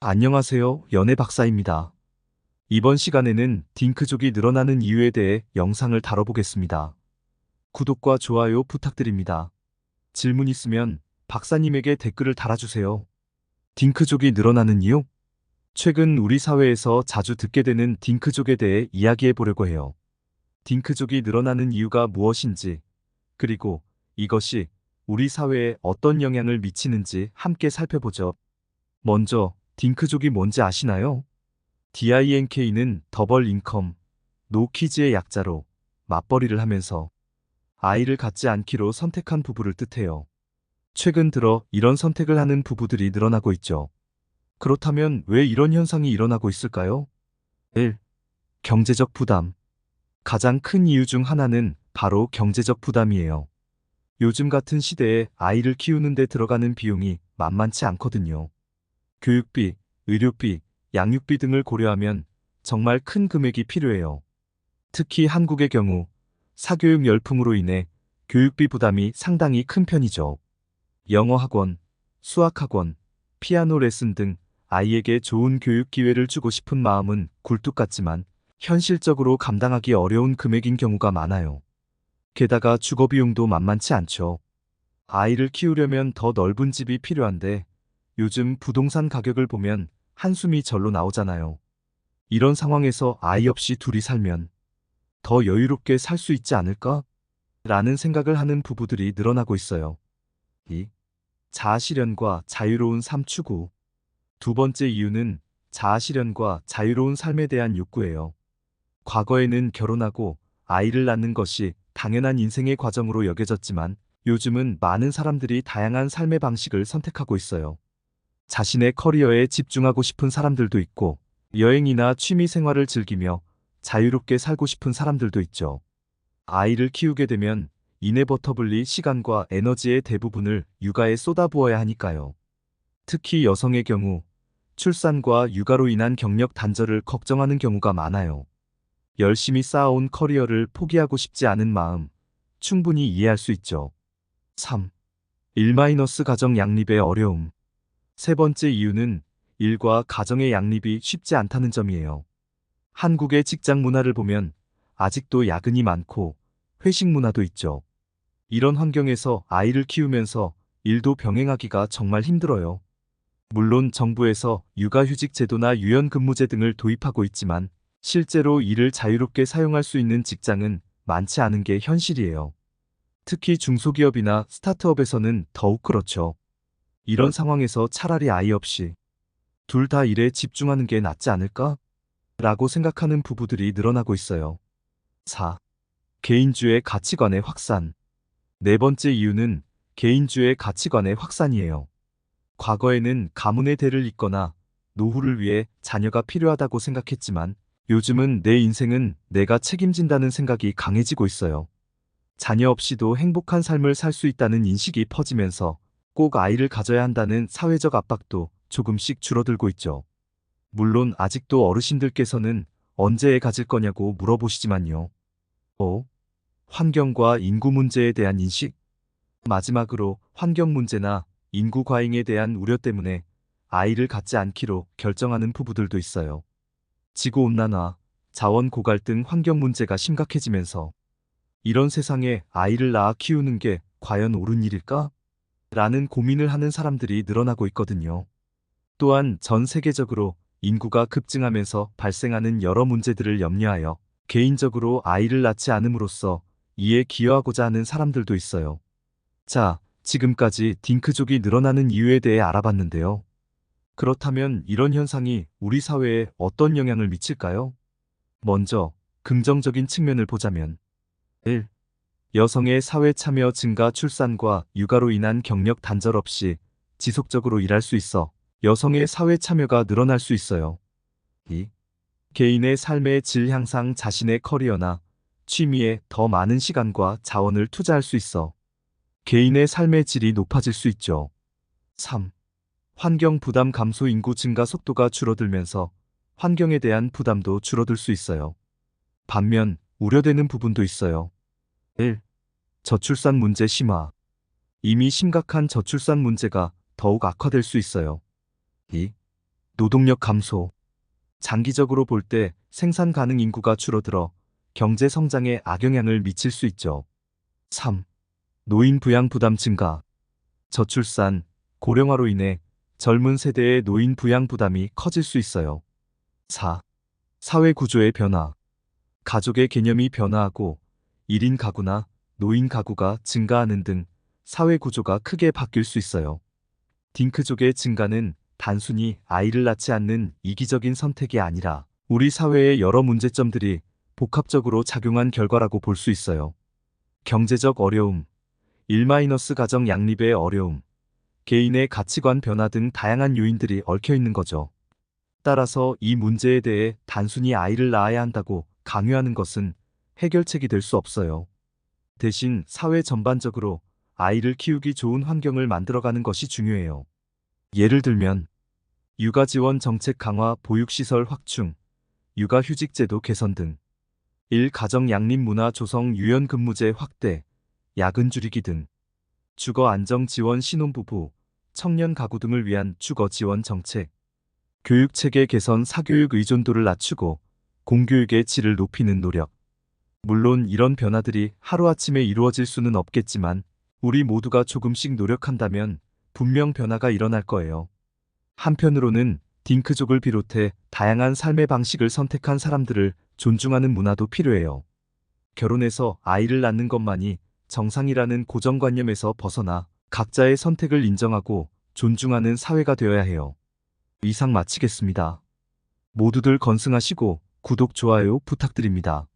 안녕하세요. 연애 박사입니다. 이번 시간에는 딩크족이 늘어나는 이유에 대해 영상을 다뤄보겠습니다. 구독과 좋아요 부탁드립니다. 질문 있으면 박사님에게 댓글을 달아주세요. 딩크족이 늘어나는 이유? 최근 우리 사회에서 자주 듣게 되는 딩크족에 대해 이야기해 보려고 해요. 딩크족이 늘어나는 이유가 무엇인지, 그리고 이것이 우리 사회에 어떤 영향을 미치는지 함께 살펴보죠. 먼저 딩크족이 뭔지 아시나요? DINK는 더블 인컴, 노키즈의 약자로 맞벌이를 하면서 아이를 갖지 않기로 선택한 부부를 뜻해요. 최근 들어 이런 선택을 하는 부부들이 늘어나고 있죠. 그렇다면 왜 이런 현상이 일어나고 있을까요? 1. 경제적 부담. 가장 큰 이유 중 하나는 바로 경제적 부담이에요. 요즘 같은 시대에 아이를 키우는데 들어가는 비용이 만만치 않거든요. 교육비, 의료비, 양육비 등을 고려하면 정말 큰 금액이 필요해요. 특히 한국의 경우 사교육 열풍으로 인해 교육비 부담이 상당히 큰 편이죠. 영어 학원, 수학 학원, 피아노 레슨 등 아이에게 좋은 교육 기회를 주고 싶은 마음은 굴뚝 같지만 현실적으로 감당하기 어려운 금액인 경우가 많아요. 게다가 주거 비용도 만만치 않죠. 아이를 키우려면 더 넓은 집이 필요한데 요즘 부동산 가격을 보면 한숨이 절로 나오잖아요. 이런 상황에서 아이 없이 둘이 살면 더 여유롭게 살 수 있지 않을까? 라는 생각을 하는 부부들이 늘어나고 있어요. 2. 자아실현과 자유로운 삶 추구. 두 번째 이유는 자아실현과 자유로운 삶에 대한 욕구예요. 과거에는 결혼하고 아이를 낳는 것이 당연한 인생의 과정으로 여겨졌지만 요즘은 많은 사람들이 다양한 삶의 방식을 선택하고 있어요. 자신의 커리어에 집중하고 싶은 사람들도 있고 여행이나 취미 생활을 즐기며 자유롭게 살고 싶은 사람들도 있죠. 아이를 키우게 되면 이네버터블리 시간과 에너지의 대부분을 육아에 쏟아부어야 하니까요. 특히 여성의 경우 출산과 육아로 인한 경력 단절을 걱정하는 경우가 많아요. 열심히 쌓아온 커리어를 포기하고 싶지 않은 마음 충분히 이해할 수 있죠. 3. 1- 가정 양립의 어려움. 세 번째 이유는 일과 가정의 양립이 쉽지 않다는 점이에요. 한국의 직장 문화를 보면 아직도 야근이 많고 회식 문화도 있죠. 이런 환경에서 아이를 키우면서 일도 병행하기가 정말 힘들어요. 물론 정부에서 육아휴직 제도나 유연근무제 등을 도입하고 있지만 실제로 이를 자유롭게 사용할 수 있는 직장은 많지 않은 게 현실이에요. 특히 중소기업이나 스타트업에서는 더욱 그렇죠. 이런 상황에서 차라리 아이 없이 둘 다 일에 집중하는 게 낫지 않을까? 라고 생각하는 부부들이 늘어나고 있어요. 4. 개인주의 가치관의 확산. 네 번째 이유는 개인주의 가치관의 확산이에요. 과거에는 가문의 대를 잇거나 노후를 위해 자녀가 필요하다고 생각했지만 요즘은 내 인생은 내가 책임진다는 생각이 강해지고 있어요. 자녀 없이도 행복한 삶을 살 수 있다는 인식이 퍼지면서 꼭 아이를 가져야 한다는 사회적 압박도 조금씩 줄어들고 있죠. 물론 아직도 어르신들께서는 언제 애 가질 거냐고 물어보시지만요. 어? 환경과 인구 문제에 대한 인식? 마지막으로 환경 문제나 인구 과잉에 대한 우려 때문에 아이를 갖지 않기로 결정하는 부부들도 있어요. 지구 온난화, 자원 고갈 등 환경 문제가 심각해지면서 이런 세상에 아이를 낳아 키우는 게 과연 옳은 일일까? 라는 고민을 하는 사람들이 늘어나고 있거든요. 또한 전 세계적으로 인구가 급증하면서 발생하는 여러 문제들을 염려하여 개인적으로 아이를 낳지 않음으로써 이에 기여하고자 하는 사람들도 있어요. 자, 지금까지 딩크족이 늘어나는 이유에 대해 알아봤는데요. 그렇다면 이런 현상이 우리 사회에 어떤 영향을 미칠까요? 먼저, 긍정적인 측면을 보자면 1. 여성의 사회 참여 증가 출산과 육아로 인한 경력 단절 없이 지속적으로 일할 수 있어 여성의 사회 참여가 늘어날 수 있어요. 2. 개인의 삶의 질 향상 자신의 커리어나 취미에 더 많은 시간과 자원을 투자할 수 있어 개인의 삶의 질이 높아질 수 있죠. 3. 환경 부담 감소 인구 증가 속도가 줄어들면서 환경에 대한 부담도 줄어들 수 있어요. 반면 우려되는 부분도 있어요. 1. 저출산 문제 심화. 이미 심각한 저출산 문제가 더욱 악화될 수 있어요. 2. 노동력 감소. 장기적으로 볼 때 생산 가능 인구가 줄어들어 경제 성장에 악영향을 미칠 수 있죠. 3. 노인 부양 부담 증가. 저출산, 고령화로 인해 젊은 세대의 노인 부양 부담이 커질 수 있어요. 4. 사회 구조의 변화. 가족의 개념이 변화하고 1인 가구나 노인 가구가 증가하는 등 사회 구조가 크게 바뀔 수 있어요. 딩크족의 증가는 단순히 아이를 낳지 않는 이기적인 선택이 아니라 우리 사회의 여러 문제점들이 복합적으로 작용한 결과라고 볼 수 있어요. 경제적 어려움, 1- 가정 양립의 어려움, 개인의 가치관 변화 등 다양한 요인들이 얽혀 있는 거죠. 따라서 이 문제에 대해 단순히 아이를 낳아야 한다고 강요하는 것은 해결책이 될 수 없어요. 대신 사회 전반적으로 아이를 키우기 좋은 환경을 만들어가는 것이 중요해요. 예를 들면 육아 지원 정책 강화, 보육시설 확충, 육아휴직 제도 개선 등, 일 가정 양립 문화 조성 유연 근무제 확대, 야근 줄이기 등, 주거 안정 지원 신혼부부, 청년 가구 등을 위한 주거 지원 정책, 교육 체계 개선 사교육 의존도를 낮추고 공교육의 질을 높이는 노력. 물론 이런 변화들이 하루아침에 이루어질 수는 없겠지만 우리 모두가 조금씩 노력한다면 분명 변화가 일어날 거예요. 한편으로는 딩크족을 비롯해 다양한 삶의 방식을 선택한 사람들을 존중하는 문화도 필요해요. 결혼해서 아이를 낳는 것만이 정상이라는 고정관념에서 벗어나 각자의 선택을 인정하고 존중하는 사회가 되어야 해요. 이상 마치겠습니다. 모두들 건승하시고 구독, 좋아요 부탁드립니다.